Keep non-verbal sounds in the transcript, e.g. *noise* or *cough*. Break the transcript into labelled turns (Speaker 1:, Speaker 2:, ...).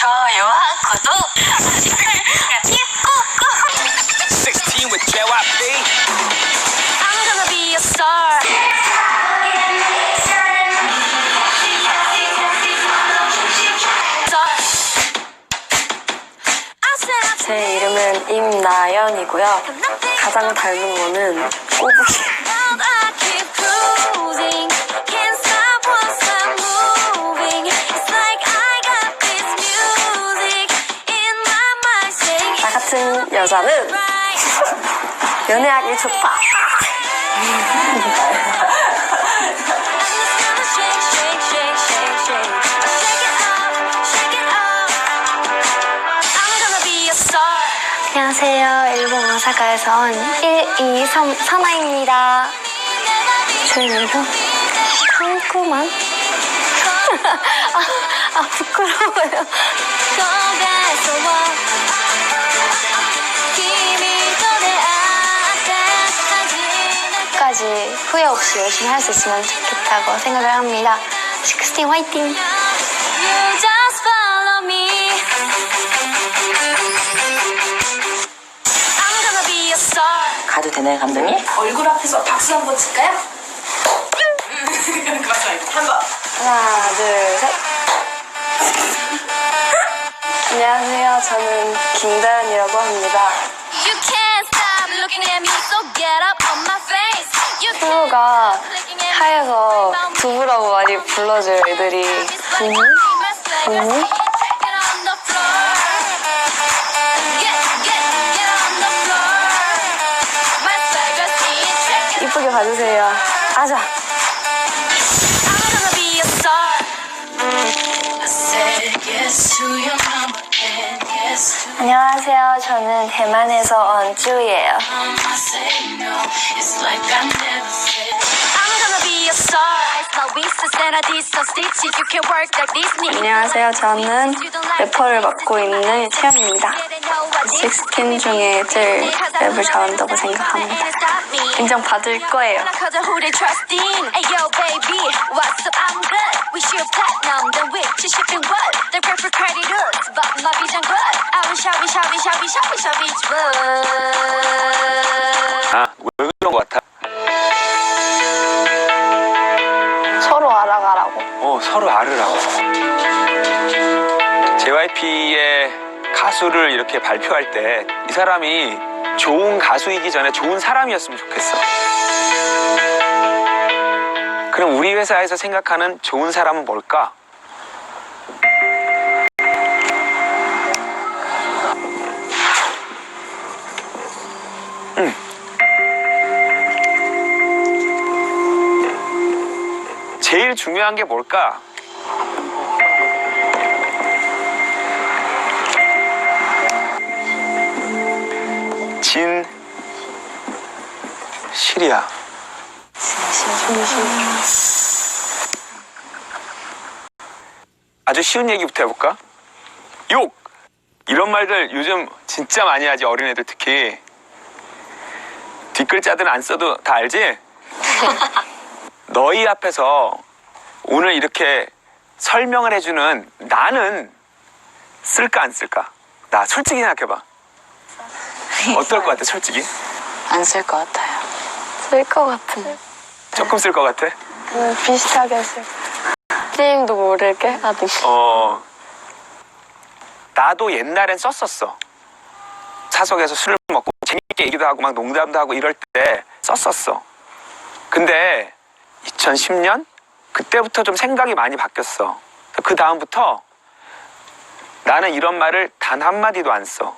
Speaker 1: 좋아요와 구독 꾹꾹
Speaker 2: 16 with JYP.
Speaker 1: I'm gonna be a star
Speaker 3: 제 이름은 임나연이고요. 가장 닮은 거는 꼬부기. 같은 여자는 *laughs* 연애하기 좋다. 안녕하세요. 일본 오사카에서 온 123 사나입니다. 제 이름 상큼한? *laughs* 아, 아 부끄러워요. *laughs* 끝까지 후회 없이 열심히 할 수 있으면 좋겠다고 생각을 합니다. 16 화이팅!
Speaker 1: You just follow me. I'm gonna be a star.
Speaker 4: 가도 되나요, 감독님?
Speaker 5: 얼굴 앞에서 박수 한 번 칠까요? *laughs* 한번
Speaker 3: 하나, 둘, 셋. 안녕하세요. 저는 김다연이라고 합니다. 프로가 하에서 두부라고 많이 불러줘요, 애들이. 부부? 부부? 이쁘게 봐주세요. 아자. 안녕하세요. 저는 대만에서 온 쭈예요. 안녕하세요. 저는 래퍼를 맡고 있는 채연입니다. 16 중에 제일 랩을 잘한다고 생각합니다. 인정 받을 거예요.
Speaker 2: 아, 왜 그런 것 같아?
Speaker 3: 서로 알아가라고.
Speaker 2: 어, 서로 알으라고. JYP의 가수를 이렇게 발표할 때 이 사람이 좋은 가수이기 전에 좋은 사람이었으면 좋겠어. 그럼 우리 회사에서 생각하는 좋은 사람은 뭘까? 제일 중요한 게 뭘까? 진 실이야. 아주 쉬운 얘기부터 해볼까? 욕! 이런 말들 요즘 진짜 많이 하지, 어린애들 특히. 뒷글자들은 안 써도 다 알지? *laughs* 너희 앞에서 오늘 이렇게 설명을 해주는 나는 쓸까 안 쓸까? 나 솔직히 생각해봐. *laughs* 어떨 것 같아, 솔직히?
Speaker 4: 안 쓸 것 같아요.
Speaker 3: 쓸 것 같은.
Speaker 2: 조금 쓸 것 같아?
Speaker 3: 음, 비슷하게 쓸. 게임도 모르게 하든.
Speaker 2: 어, 나도 옛날엔 썼었어. 사석에서 술을 먹고 재밌게 얘기도 하고 막 농담도 하고 이럴 때 썼었어. 근데 2010년? 그때부터 좀 생각이 많이 바뀌었어. 그 다음부터 나는 이런 말을 단 한마디도 안 써.